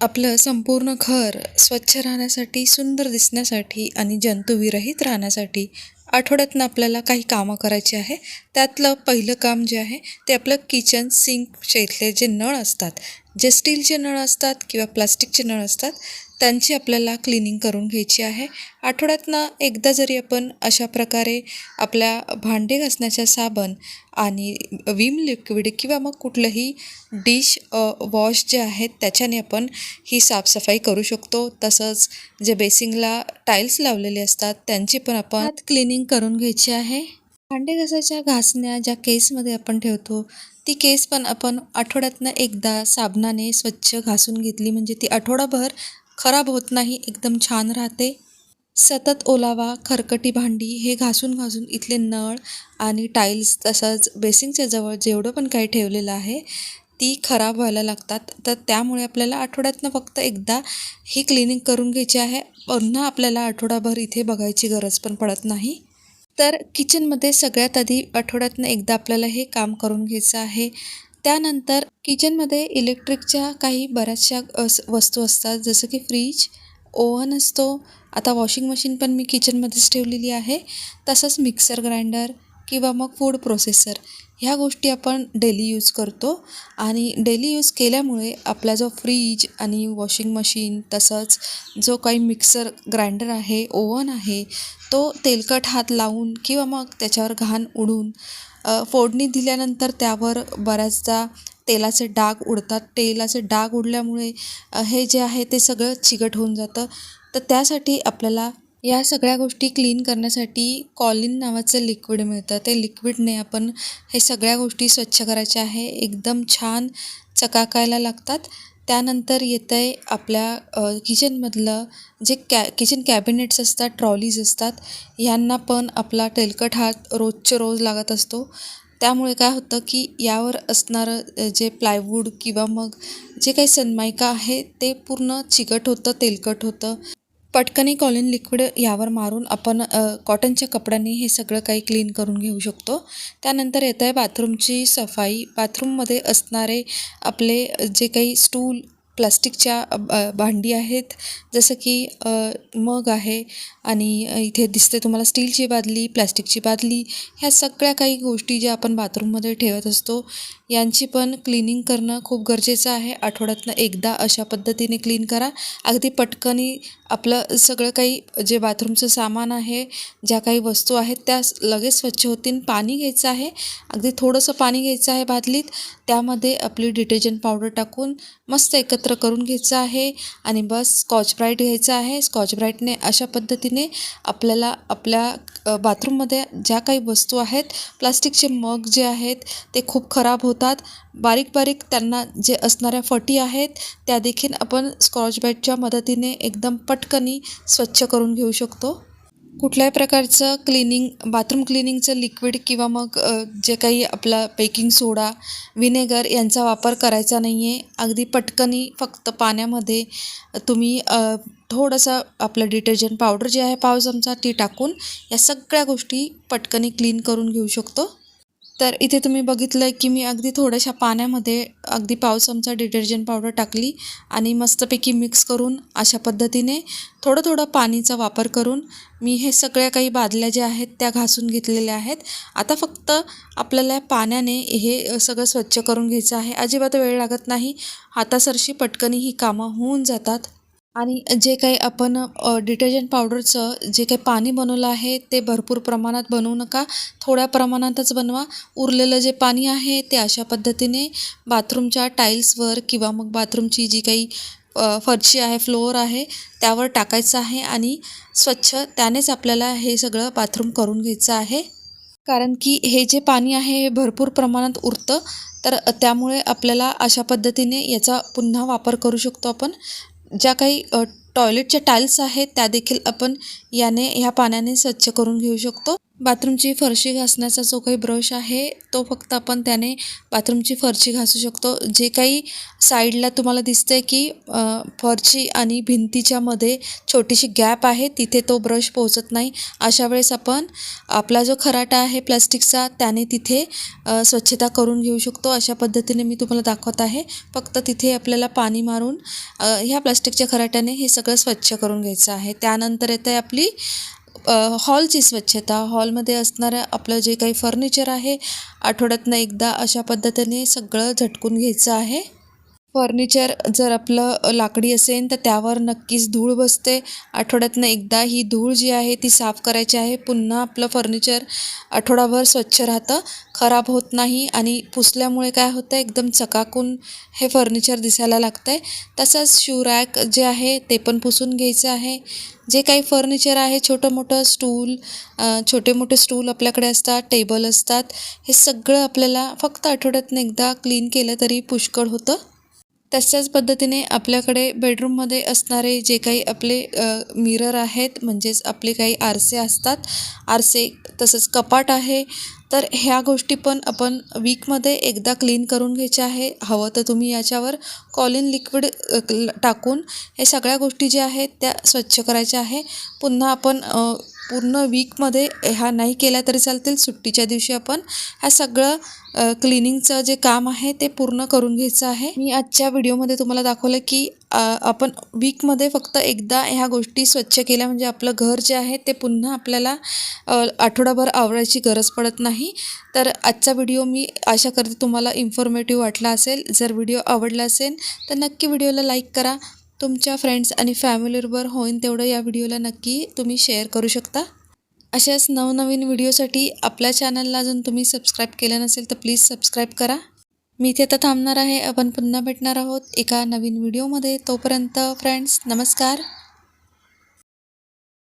आपलं संपूर्ण घर स्वच्छ राहण्यासाठी सुंदर दिसण्यासाठी आणि जंतुविरहित राहण्यासाठी आठवड्यातनं आपल्याला काही कामं करायची आहे. त्यातलं पहिलं काम जे आहे ते आपलं किचन सिंकच्या इथले जे नळ असतात जे स्टीलचे नळ असतात किंवा प्लास्टिकचे नळ असतात त्यांची आपल्याला क्लिनिंग करून घ्यायची आहे. आठवड्यातनं एकदा जरी आपण अशा प्रकारे आपल्या भांडे घासण्याच्या साबण आणि विम लिक्विड किंवा मग कुठलंही डिश वॉश जे आहेत त्याच्याने आपण ही साफसफाई करू शकतो. तसंच जे बेसिंगला टाईल्स लावलेले असतात त्यांची पण आपण क्लिनिंग करून घ्यायची आहे. भांडे घासायच्या घासण्या ज्या केसमध्ये आपण ठेवतो ती केस पण आपण आठवड्यातनं एकदा साबणाने स्वच्छ घासून घेतली. म्हणजे ती आठवडाभर खराब होत नाही एकदम छान राहते. सतत ओलावा खरकटी भांडी हे घासून घासून इथले नळ आणि टाईल्स तसंच बेसिंगच्या जवळ जेवढं पण काही ठेवलेलं आहे ती खराब व्हायला लागतात. तर त्यामुळे आपल्याला आठवड्यातनं फक्त एकदा ही क्लिनिंग करून घ्यायची आहे. पुन्हा आपल्याला आठवडाभर इथे बघायची गरज पण पडत नाही. तर किचनमध्ये सगळ्यात आधी आठवड्यातनं एकदा आपल्याला हे काम करून घ्यायचं आहे. त्यानंतर किचनमध्ये इलेक्ट्रिकच्या काही बऱ्याचशा अस वस्तू असतात. जसं की फ्रीज ओव्हन असतो. आता वॉशिंग मशीन पण मी किचनमध्येच ठेवलेली आहे. तसंच मिक्सर ग्राइंडर किंवा मग फूड प्रोसेसर ह्या गोष्टी आपण डेली यूज करतो. आणि डेली यूज केल्यामुळे आपला जो फ्रीज आणि वॉशिंग मशीन तसंच जो काही मिक्सर ग्राइंडर आहे ओव्हन आहे तो तेलकट हात लावून किंवा मग त्याच्यावर घाण उडून फोडणी दिल्यानंतर त्यावर बऱ्याचदा तेलाचे डाग उडतात. तेलाचे डाग उडल्यामुळे हे जे आहे ते सगळं चिकट होऊन जातं. तर त्यासाठी आपल्याला या सगळ्या गोष्टी क्लीन करण्यासाठी कॉलिन नावाचं लिक्विड मिळतं. ते लिक्विडने आपण हे सगळ्या गोष्टी स्वच्छ करायच्या आहे. एकदम छान चकाकायला लागतात. त्यानंतर येतं आहे आपल्या किचनमधलं जे कॅ किचन कॅबिनेट्स असतात ट्रॉलीज असतात ह्यांना पण आपला तेलकट हात रोजचे रोज लागत असतो. त्यामुळे काय होतं की यावर असणारं जे प्लायवूड किंवा मग जे काही सनमायका आहे ते पूर्ण चिकट होतं तेलकट होतं. पटकनी कॉलिन लिक्विड यावर मारून आपण कॉटनच्या कपड्यांनी हे सगळं काही क्लीन करून घेऊ शकतो. त्यानंतर येतं आहे बाथरूमची सफाई. बाथरूममध्ये असणारे आपले जे काही स्टूल प्लास्टिकच्या भांडी आहेत जसं की मग आहे आणि इथे दिसते तुम्हाला स्टीलची बादली प्लास्टिकची बादली ह्या सगळ्या काही गोष्टी ज्या आपण बाथरूममध्ये ठेवत असतो यांची पण क्लिनिंग करणं खूप गरजेचं आहे. आठवड्यातनं एकदा अशा पद्धतीने क्लीन करा. अगदी पटकनी आपलं सगळं काही जे बाथरूमचं सामान आहे ज्या काही वस्तू आहेत त्या लगेच स्वच्छ होतील. पाणी घ्यायचं आहे अगदी थोडंसं पाणी घ्यायचं आहे बादलीत त्यामध्ये आपली डिटर्जंट पावडर टाकून मस्त एकत्र करून घ्यायचं आहे आणि बस स्कॉच ब्राईट घ्यायचं आहे. स्कॉच ब्राईटने अशा पद्धतीने आपल्याला आपल्या बाथरूममध्ये ज्या काही वस्तू आहेत प्लास्टिकचे मग जे आहेत ते खूप खराब होतात. बारीक बारीक त्यांना जे असणाऱ्या फटी आहेत त्या देखील आपण स्कॉच ब्राईटच्या मदतीने एकदम पटकनी स्वच्छ करून घेऊ शकतो. कुठल्याही प्रकारचं क्लिनिंग बाथरूम क्लिनिंगचं लिक्विड किंवा मग जे काही आपला बेकिंग सोडा विनेगर यांचा वापर करायचा नाही आहे अगदी पटकनी फक्त पाण्यामध्ये तुम्ही थोडंसं आपलं डिटर्जंट पावडर जे आहे पाव चमचा ती टाकून या सगळ्या गोष्टी पटकनी क्लीन करून घेऊ शकतो. तर इथे तुम्ही बघितलं की मी अगदी थोड्याशा पाण्यामध्ये अगदी पाव चमचा डिटर्जंट पावडर टाकली आणि मस्तपैकी मिक्स करून अशा पद्धतीने थोडं थोडं पाणीचा वापर करून मी हे सगळ्या काही बादल्या ज्या आहेत त्या घासून घेतलेल्या आहेत. आता फक्त आपल्याला पाण्याने हे सगळं स्वच्छ करून घ्यायचं आहे. अजिबात वेळ लागत नाही. हातासरशी पटकनी ही कामं होऊन जातात. आणि जे काही आपण डिटर्जंट पावडरचं जे काही पाणी बनवलं आहे ते भरपूर प्रमाणात बनवू नका. थोड्या प्रमाणातच बनवा. उरलेलं जे पाणी आहे ते अशा पद्धतीने बाथरूमच्या टाईल्सवर किंवा मग बाथरूमची जी काही फरशी आहे फ्लोअर आहे त्यावर टाकायचं आहे आणि स्वच्छ त्यानेच आपल्याला हे सगळं बाथरूम करून घ्यायचं आहे. कारण की हे जे पाणी आहे हे भरपूर प्रमाणात उरतं. तर त्यामुळे आपल्याला अशा पद्धतीने याचा पुन्हा वापर करू शकतो आपण. ज्या काही टॉयलेटच्या टाईल्स आहेत त्या देखील आपण याने ह्या पाण्याने स्वच्छ करून घेऊ शकतो. बाथरूमची फरशी घासण्याचा जो काही ब्रश आहे तो फक्त आपण त्याने बाथरूमची फरशी घासू शकतो. जे काही साईडला तुम्हाला दिसतंय की फरशी आणि भिंतीच्या मध्ये छोटीशी गॅप आहे तिथे तो ब्रश पोहोचत नाही. अशा वेळेस आपण आपला जो खराटा आहे प्लास्टिकचा त्याने तिथे स्वच्छता करून घेऊ शकतो. अशा पद्धतीने मी तुम्हाला दाखवत आहे. फक्त तिथे आपल्याला पाणी मारून ह्या प्लास्टिकच्या खराट्याने हे सगळं स्वच्छ करून घ्यायचं आहे. त्यानंतर येते आपली हॉलची स्वच्छता हॉलमध्ये असणारं आपलं जे काही फर्निचर आहे आठवड्यातनं एकदा अशा पद्धतीने सगळं झटकून घ्यायचं आहे. फर्निचर जर आपलं लाकडी असेल तर त्यावर नक्कीच धूळ बसते. आठवड्यातनं एकदा ही धूळ जी आहे ती साफ करायची आहे. पुन्हा आपलं फर्निचर आठवडाभर स्वच्छ राहतं. खराब होत नाही आणि पुसल्यामुळे काय होतं एकदम चकाकून हे फर्निचर दिसायला लागतं आहे तसंच शिवरॅक जे आहे ते पण पुसून घ्यायचं आहे. जे काही फर्निचर आहे छोटं मोठं स्टूल छोटे मोठे स्टूल आपल्याकडे असतात टेबल असतात. हे सगळं आपल्याला फक्त आठवड्यातनं एकदा क्लीन केलं तरी पुष्कळ होतं. तशाच पद्धतीने आपल्याकडे बेडरूममध्ये असणारे जे काही आपले मिरर आहेत म्हणजेच आपले काही आरसे असतात आरसे तसंच कपाट आहे तर ह्या गोष्टी पण आपण वीकमध्ये एकदा क्लीन करून घ्यायच्या आहे. हवं तर तुम्ही याच्यावर कॉलिन लिक्विड टाकून हे सगळ्या गोष्टी ज्या आहेत त्या स्वच्छ करायच्या आहे. पुन्हा आपण पूर्ण वीकमध्ये ह्या नाही केल्या तरी चालतील. सुट्टीच्या दिवशी आपण ह्या सगळं क्लिनिंगचं जे काम आहे ते पूर्ण करून घ्यायचं आहे. मी आजच्या व्हिडिओमध्ये तुम्हाला दाखवलं की आपण वीकमध्ये फक्त एकदा ह्या गोष्टी स्वच्छ केल्या म्हणजे आपलं घर जे आहे ते पुन्हा आपल्याला आठवडाभर आवरायची गरज पडत नाही. तर आजचा व्हिडिओ मी आशा करते तुम्हाला इन्फॉर्मेटिव्ह वाटला असेल. जर व्हिडिओ आवडला असेल तर नक्की व्हिडिओला लाईक करा. तुमच्या फ्रेंड्स आणि फॅमिलीबरोबर होईन तेवढं या व्हिडिओला नक्की तुम्ही शेअर करू शकता. अशाच नवनवीन व्हिडिओसाठी आपल्या चॅनलला अजून तुम्ही सबस्क्राईब केलं नसेल तर प्लीज सबस्क्राईब करा. मी इथे आता थांबणार आहे. आपण पुन्हा भेटणार आहोत एका नवीन व्हिडिओमध्ये तोपर्यंत फ्रेंड्स नमस्कार.